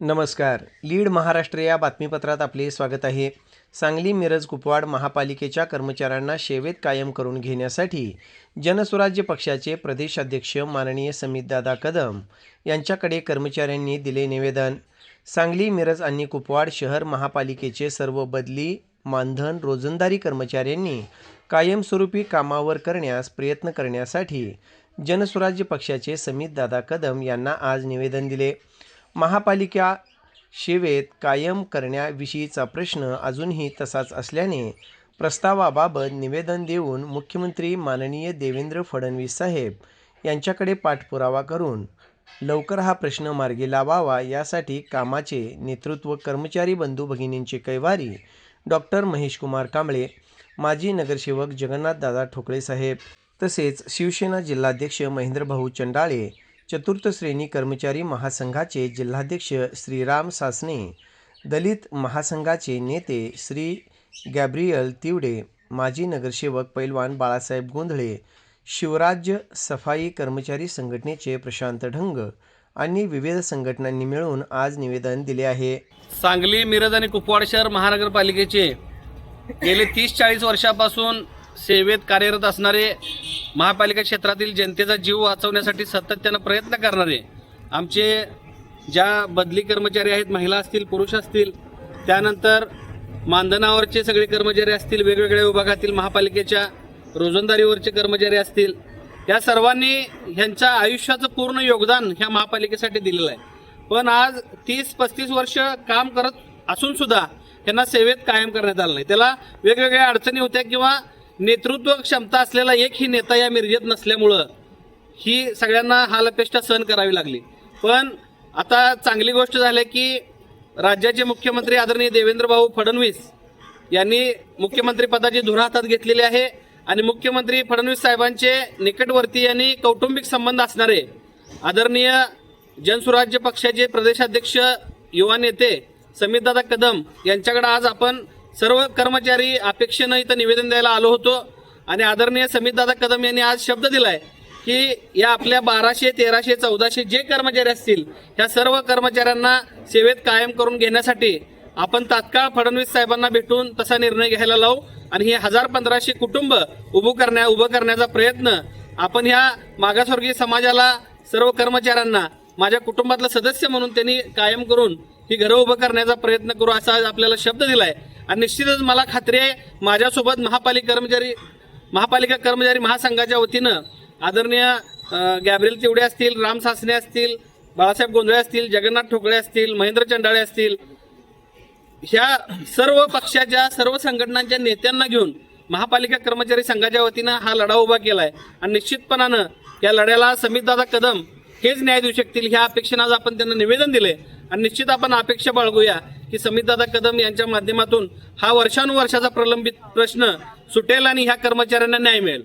नमस्कार. लीड महाराष्ट्र या बातमीपत्रात आपले स्वागत आहे. सांगली मिरज कुपवाड महापालिकेच्या कर्मचाऱ्यांना सेवेत कायम करून घेण्यासाठी जनस्वराज्य पक्षाचे प्रदेशाध्यक्ष माननीय समितदादा कदम यांच्याकडे कर्मचाऱ्यांनी दिले निवेदन. सांगली मिरज आणि कुपवाड शहर महापालिकेचे सर्व बदली मानधन रोजंदारी कर्मचाऱ्यांनी कायमस्वरूपी कामावर करण्यास प्रयत्न करण्यासाठी जनस्वराज्य पक्षाचे समितदादा कदम यांना आज निवेदन दिले. महापालिका सेवेत कायम करण्याविषयीचा प्रश्न अजूनही तसाच असल्याने प्रस्तावाबाबत निवेदन देऊन मुख्यमंत्री माननीय देवेंद्र फडणवीस साहेब यांच्याकडे पाठपुरावा करून लवकर हा प्रश्न मार्गी लावावा यासाठी कामाचे नेतृत्व कर्मचारी बंधू भगिनींचे कैवारी डॉक्टर महेशकुमार कांबळे माजी नगरसेवक जगन्नाथदादा ठोकळे साहेब तसेच शिवसेना जिल्हाध्यक्ष महेंद्रभाऊ चंडाळे चतुर्थ श्रेणी कर्मचारी महासंघाचे जिल्हाध्यक्ष श्रीराम सासने दलित महासंघाचे नेते श्री गॅब्रियल तिवडे माजी नगरसेवक पैलवान बाळासाहेब गोंधळे शिवराज्य सफाई कर्मचारी संघटनेचे प्रशांत ढंग आणि विविध संघटनांनी मिळून आज निवेदन दिले आहे. सांगली मिरज आणि कुपवाड शहर महानगरपालिकेचे गेले तीस चाळीस वर्षापासून सेवेत कार्यरत असणारे महापालिका क्षेत्रातील जनतेचा जीव वाचवण्यासाठी सातत्यानं प्रयत्न करणारे आमचे ज्या बदली कर्मचारी आहेत महिला असतील पुरुष असतील त्यानंतर मानधनावरचे सगळे कर्मचारी असतील वेगवेगळ्या विभागातील महापालिकेच्या रोजंदारीवरचे कर्मचारी असतील या सर्वांनी ह्यांच्या आयुष्याचं पूर्ण योगदान ह्या महापालिकेसाठी दिलेलं आहे. पण आज तीस पस्तीस वर्ष काम करत असूनसुद्धा त्यांना सेवेत कायम करण्यात आलं नाही. त्याला वेगवेगळ्या अडचणी होत्या किंवा नेतृत्व क्षमता असलेला एकही नेता या मिरजेत नसल्यामुळं ही सगळ्यांना हालअपेष्टा सहन करावी लागली. पण आता चांगली गोष्ट झाली आहे की राज्याचे मुख्यमंत्री आदरणीय देवेंद्रभाऊ फडणवीस यांनी मुख्यमंत्री पदाची धुरा हातात घेतलेली आहे आणि मुख्यमंत्री फडणवीस साहेबांचे निकटवर्ती आणि कौटुंबिक संबंध असणारे आदरणीय जनसुराज्य पक्षाचे प्रदेशाध्यक्ष युवा नेते समीरदादा कदम यांच्याकडे आज आपण सर्व कर्मचारी अपेक्षेनं इथं निवेदन द्यायला आलो होतो. आणि आदरणीय समितदादा कदम यांनी आज शब्द दिलाय की या आपल्या बाराशे तेराशे चौदाशे जे कर्मचारी असतील त्या सर्व कर्मचाऱ्यांना सेवेत कायम करून घेण्यासाठी आपण तात्काळ फडणवीस साहेबांना भेटून तसा निर्णय घ्यायला लावू. आणि हे हजार पंधराशे कुटुंब उभं करण्या उभं करण्याचा प्रयत्न आपण ह्या मागासवर्गीय समाजाला सर्व कर्मचाऱ्यांना माझ्या कुटुंबातलं सदस्य म्हणून त्यांनी कायम करून ही घरं उभं करण्याचा प्रयत्न करू असा आज आपल्याला शब्द दिलाय. आणि निश्चितच मला खात्री आहे माझ्यासोबत महापालिका कर्मचारी महापालिका कर्मचारी महासंघाच्या वतीनं आदरणीय गॅब्रिल गॅब्रियल तिवडे असतील राम सासने असतील बाळासाहेब गोंधळे असतील जगन्नाथ ठोकळे असतील महेंद्र चंडाळे असतील ह्या सर्व पक्षाच्या सर्व संघटनांच्या नेत्यांना घेऊन महापालिका कर्मचारी संघाच्या वतीनं हा लढा उभा केलाय. आणि निश्चितपणानं या लढ्याला समितदादा कदम हेच न्याय देऊ शकतील ह्या अपेक्षेनं आज आपण त्यांना निवेदन दिले आणि निश्चित आपण अपेक्षा बाळगूया. की समितदादा कदम यांच्या माध्यमातून हा वर्षानुवर्षाचा प्रलंबित प्रश्न सुटेल आणि ह्या कर्मचाऱ्यांना न्याय मिळेल.